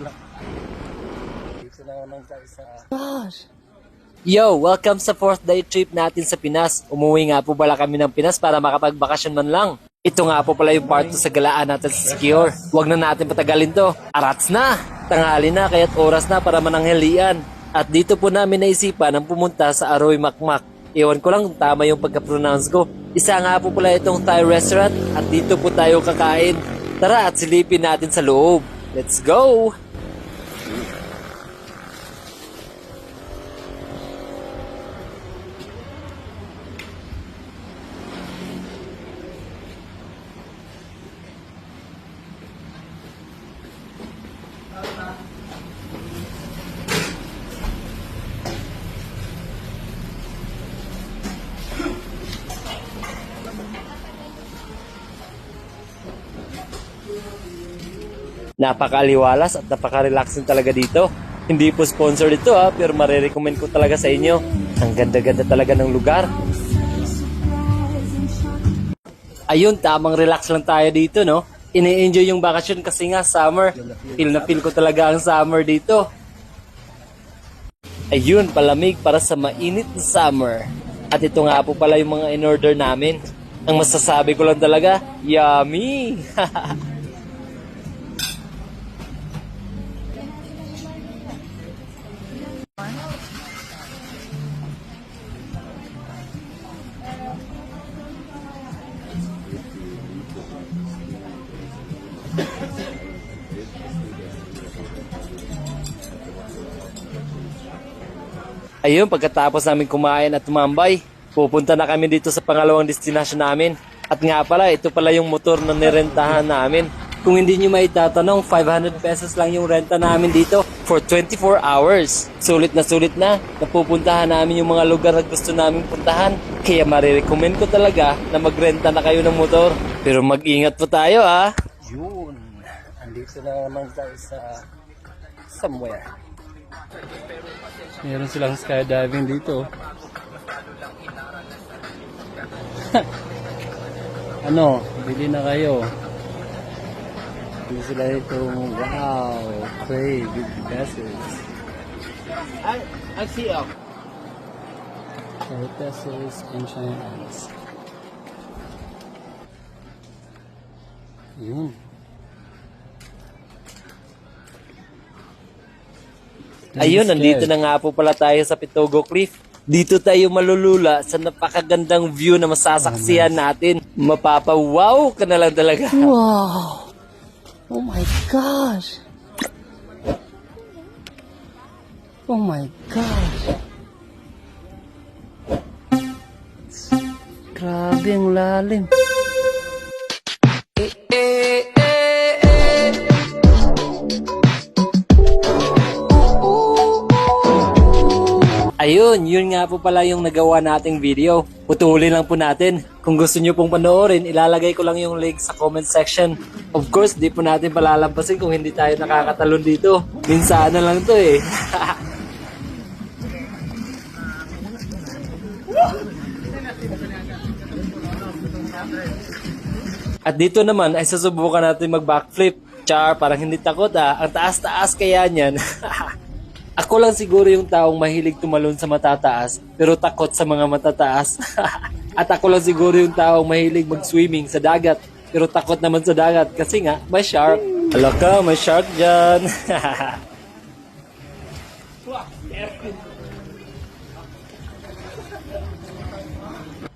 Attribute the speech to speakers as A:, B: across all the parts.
A: lang. Dito na naman tayo sa...
B: Yo, welcome sa fourth day trip natin sa Pinas. Umuwi nga po pala kami ng Pinas para makapagbakasyon man lang. Ito nga po pala yung part 2 sa galaan natin sa Secure. Huwag na natin patagalin to. Arats na! Tanghali na kaya't oras na para mananghalian. At dito po namin naisipan ang pumunta sa Aroy Makmak. Iwan ko lang tama yung pagka-pronounce ko. Isa nga po pala itong Thai restaurant at dito po tayo kakain. Tara at silipin natin sa loob. Let's go! Napakaliwalas at napaka-relaxing talaga dito. Hindi po sponsor ito ha, pero marirecommend ko talaga sa inyo. Ang ganda-ganda talaga ng lugar. Ayun, tamang relax lang tayo dito, no? Ini-enjoy yung bakasyon kasi nga summer. Feel na feel ko talaga ang summer dito. Ayun, palamig para sa mainit na summer. At ito nga po pala yung mga in-order namin. Ang masasabi ko lang talaga, yummy! Ayun, pagkatapos namin kumain at tumambay, pupunta na kami dito sa pangalawang destination namin. At nga pala, ito pala yung motor na nirentahan namin. Kung hindi nyo maitatanong, 500 pesos lang yung renta namin dito for 24 hours. Sulit na sulit na, napupuntahan namin yung mga lugar na gusto namin puntahan. Kaya marirecommend ko talaga na magrenta na kayo ng motor. Pero mag-ingat po tayo ah.
A: Yun. Andito na naman tayo sa... Somewhere. Meron silang skydiving dito. ano? Bili na kayo. Bili sila ito. Wow. Cray. Big pesos.
B: I, I see you.
A: Cray pesos and Chinese. Yun.
B: Ayun, nandito na nga po pala tayo sa Pitogo Cliff. Dito tayo malulula sa napakagandang view na masasaksihan natin. Mapapawaw ka na lang talaga.
A: Wow! Oh my gosh! Oh my gosh! Grabe ang lalim.
B: Ayun, yun nga po pala yung nagawa nating video. Putulin lang po natin. Kung gusto nyo pong panoorin, ilalagay ko lang yung link sa comment section. Of course, di po natin palalampasin kung hindi tayo nakakatalon dito. Minsan na lang to eh. At dito naman ay susubukan natin mag-backflip. Char, parang hindi takot ah. Ang taas-taas kaya niyan. Ako lang siguro yung taong mahilig tumalon sa matataas pero takot sa mga matataas. At ako lang siguro yung taong mahilig mag-swimming sa dagat pero takot naman sa dagat kasi nga may shark. Hala ka, may shark dyan.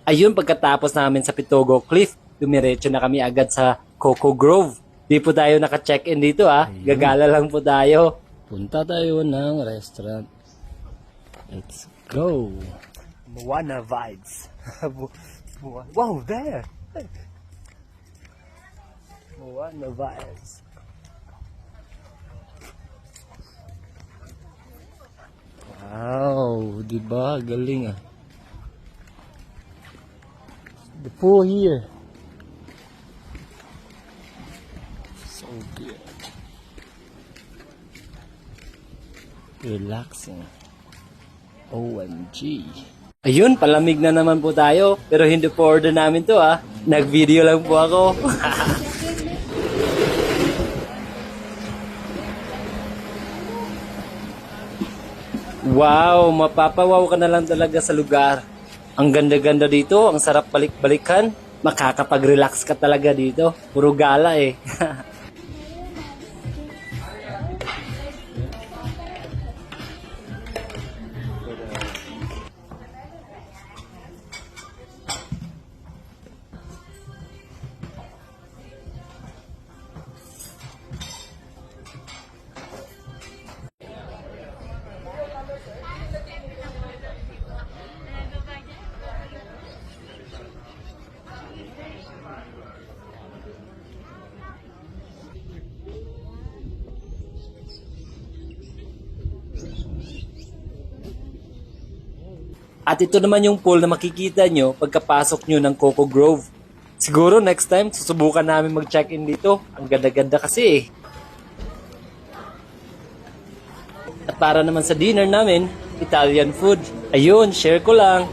B: Ayun, pagkatapos namin sa Pitogo Cliff, dumiretso na kami agad sa Coco Grove. Di po tayo naka-check-in dito ah. Gagala lang po tayo.
A: Punta tayo ng restaurant. Let's go!
B: Moana vibes. wow, there! Moana vibes.
A: Wow, di ba? Galing ah. The pool here. So good. Relaxing. OMG.
B: Ayun, palamig na naman po tayo. Pero hindi po order namin to ah. Nag-video lang po ako. Wow, mapapawaw ka na lang talaga sa lugar. Ang ganda-ganda dito, ang sarap balik-balikan. Makakapag-relax ka talaga dito. Puro gala eh. At ito naman yung pool na makikita nyo pagkapasok nyo ng Coco Grove. Siguro next time, susubukan namin mag-check-in dito. Ang ganda-ganda kasi eh. At para naman sa dinner namin, Italian food. Ayun, share ko lang.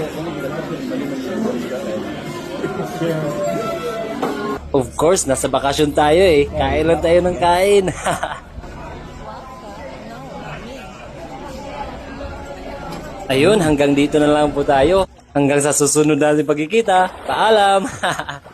B: Of course, nasa bakasyon tayo eh. Kain lang tayo ng kain. Ayun, hanggang dito na lang po tayo. Hanggang sa susunod natin pagkikita. Paalam!